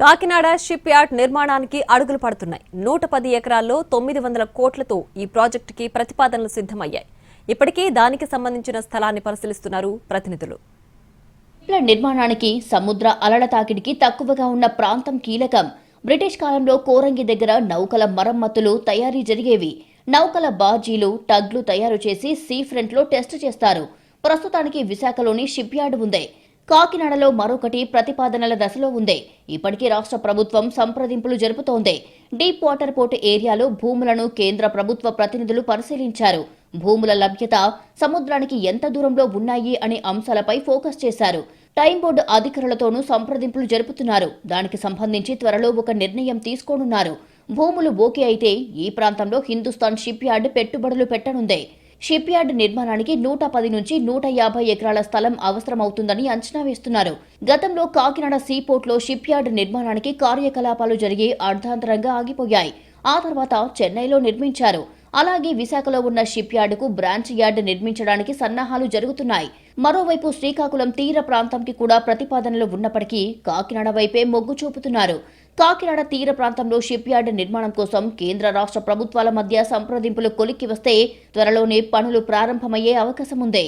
Kakinada ship yard నిర్మాణానికి అడుగులు పడుతున్నాయి. నూట పది ఎకరాల్లో తొమ్మిది వందల కోట్లతో ఈ ప్రాజెక్టుకి ప్రతిపాదనలు సిద్ధమయ్యాయి. ఇప్పటికే దానికి సంబంధించిన స్థలాన్ని పరిశీలిస్తున్నారు ప్రతినిధులు. షిప్ల నిర్మాణానికి సముద్ర అలల తాకిడికి తక్కువగా ఉన్న ప్రాంతం కీలకం. బ్రిటిష్ కాలంలో కోరంగి దగ్గర నౌకల మరమ్మతులు తయారీ జరిగేవి. నౌకల బార్జీలు టగ్లు తయారు చేసి సీ ఫ్రంట్లో టెస్ట్ చేస్తారు. ప్రస్తుతానికి విశాఖలోని షిప్ యార్డ్ ఉంది. కాకినాడలో మరొకటి ప్రతిపాదనల దశలో ఉంది. ఇప్పటికీ రాష్ట్ర ప్రభుత్వం సంప్రదింపులు జరుపుతోంది. డీప్ వాటర్ పోర్ట్ ఏరియాలో భూములను కేంద్ర ప్రభుత్వ ప్రతినిధులు పరిశీలించారు. భూముల లభ్యత సముద్రానికి ఎంత దూరంలో ఉన్నాయి అనే అంశాలపై ఫోకస్ చేశారు. టైం బోర్డు అధికారులతోనూ సంప్రదింపులు జరుపుతున్నారు. దానికి సంబంధించి త్వరలో ఒక నిర్ణయం తీసుకోనున్నారు. భూములు ఓకే అయితే ఈ ప్రాంతంలో హిందుస్థాన్ షిప్ యార్డ్ పెట్టుబడులు పెట్టనుంది. షిప్ యార్డ్ నిర్మాణానికి నూట పది నుంచి నూట యాభై ఎకరాల స్థలం అవసరమవుతుందని అంచనా వేస్తున్నారు. గతంలో కాకినాడ సీపోర్ట్లో షిప్ యార్డ్ నిర్మాణానికి కార్యకలాపాలు జరిగి అర్ధాంతరంగా ఆగిపోయాయి. ఆ తర్వాత చెన్నైలో నిర్మించారు. అలాగే విశాఖలో ఉన్న షిప్ యార్డుకు బ్రాంచ్ యార్డ్ నిర్మించడానికి సన్నాహాలు జరుగుతున్నాయి. మరోవైపు శ్రీకాకుళం తీర ప్రాంతంకి కూడా ప్రతిపాదనలు ఉన్నప్పటికీ కాకినాడ వైపే మొగ్గు చూపుతున్నారు. కాకినాడ తీర ప్రాంతంలో షిప్ యార్డ్ నిర్మాణం కోసం కేంద్ర రాష్ట్ర ప్రభుత్వాల మధ్య సంప్రదింపులు కొలిక్కి వస్తే త్వరలోనే పనులు ప్రారంభమయ్యే అవకాశం ఉంది